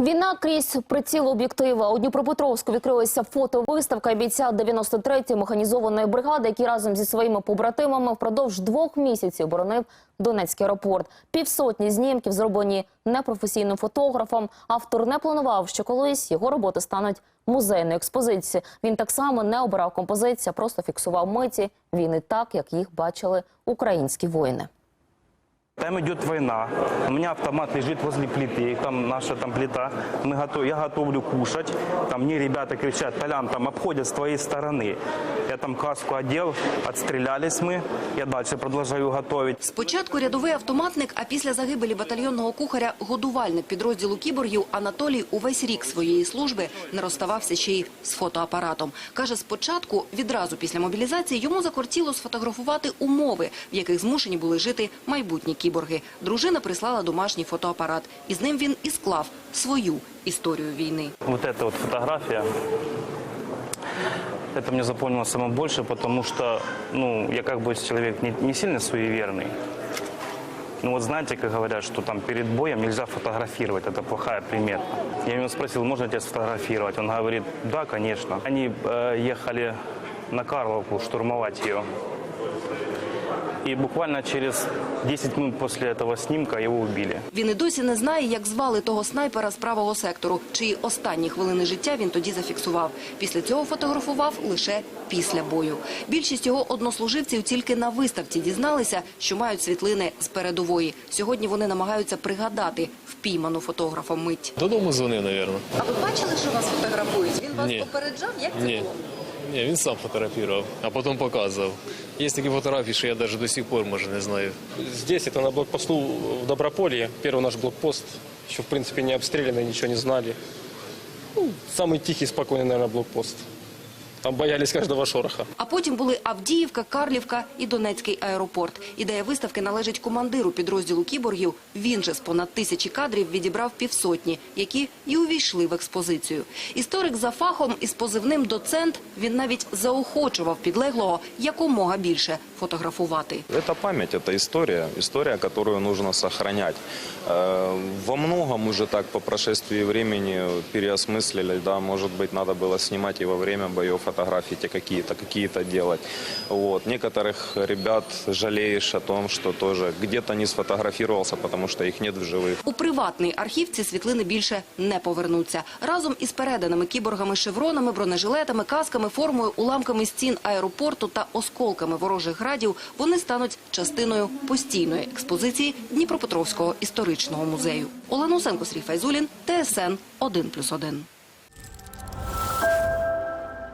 Війна крізь приціл об'єктива. У Дніпропетровську відкрилася фотовиставка бійця 93-ї механізованої бригади, який разом зі своїми побратимами впродовж двох місяців боронив Донецький аеропорт. Півсотні знімків зроблені непрофесійним фотографом. Автор не планував, що колись його роботи стануть музейною експозицією. Він так само не обирав композиції, а просто фіксував миті війни так, як їх бачили українські воїни. Там идет война. У меня автомат лежит возле плиты. Там наша там плита. Мы готов, я готовлю кушать. Там мне ребята кричат, Толян, там обходят с твоей стороны. Я там каску одел, отстрелялись мы. Я дальше продолжаю готовить. Спочатку рядовий автоматник, а після загибелі батальйонного кухаря годувальник підрозділу кіборгів Анатолій увесь рік своєї служби не розставався ще й з фотоапаратом. Каже, спочатку, відразу після мобілізації, йому закортіло сфотографувати умови, в яких змушені були жити майбутні кіборги. Дружина прислала домашній фотоапарат, і з ним він і склав свою історію війни. Вот эта вот фотография, это мне запомнилось самое больше, потому что, ну, я как бы человек не, не сильно суеверный. Ну вот знаете, как говорят, что там перед боем нельзя фотографировать, это плохая примета. Я у него спросил, можно тебя сфотографировать? Он говорит, да, конечно. Они э, ехали на Карловку штурмовать ее. И буквально через 10 минут после этого снимка его убили. Він і досі не знає, як звали того снайпера з правого сектору, чиї останні хвилини життя він тоді зафіксував. Після цього фотографував лише після бою. Більшість його однослуживців тільки на виставці дізналися, що мають світлини з передової. Сьогодні вони намагаються пригадати впійману фотографом мить. Додому дзвонив, мабуть. А ви бачили, що вас фотографують? Він вас Ні. попереджав? Як це Ні. Ні, він сам фотографував, а потім показував. Є такі фотографії, що я навіть до сих пор, може, не знаю. Здесь, это на блокпосту в Доброполье, первый наш блокпост, еще, в принципе, не обстреляны, ничего не знали. Ну, самый тихий, спокойный, наверное, блокпост. Там боялись каждого шороха. А потім були Авдіївка, Карлівка і Донецький аеропорт. Ідея виставки належить командиру підрозділу кіборгів. Він же з понад тисячі кадрів відібрав півсотні, які і увійшли в експозицію. Історик за фахом із позивним доцент він навіть заохочував підлеглого якомога більше фотографувати. Это память, это история, история, которую нужно сохранять. Э, Во многом уже так по прошествии времени переосмыслили, да, может быть, надо было снимать и во время боев фотографии те какие-то, какие-то делать. Вот. Некоторых ребят жалеешь о том, что тоже где-то не сфотографировался, потому что их нет в живых. У приватний архів ці світлини більше не повернуться. Разом із переданими кіборгами шевронами, бронежилетами, касками, формою, уламками стін аеропорту та осколками ворожих градів вони стануть частиною постійної експозиції Дніпропетровського історичного музею. Олена Усенко, Срій Файзулін, ТСН 1+,1.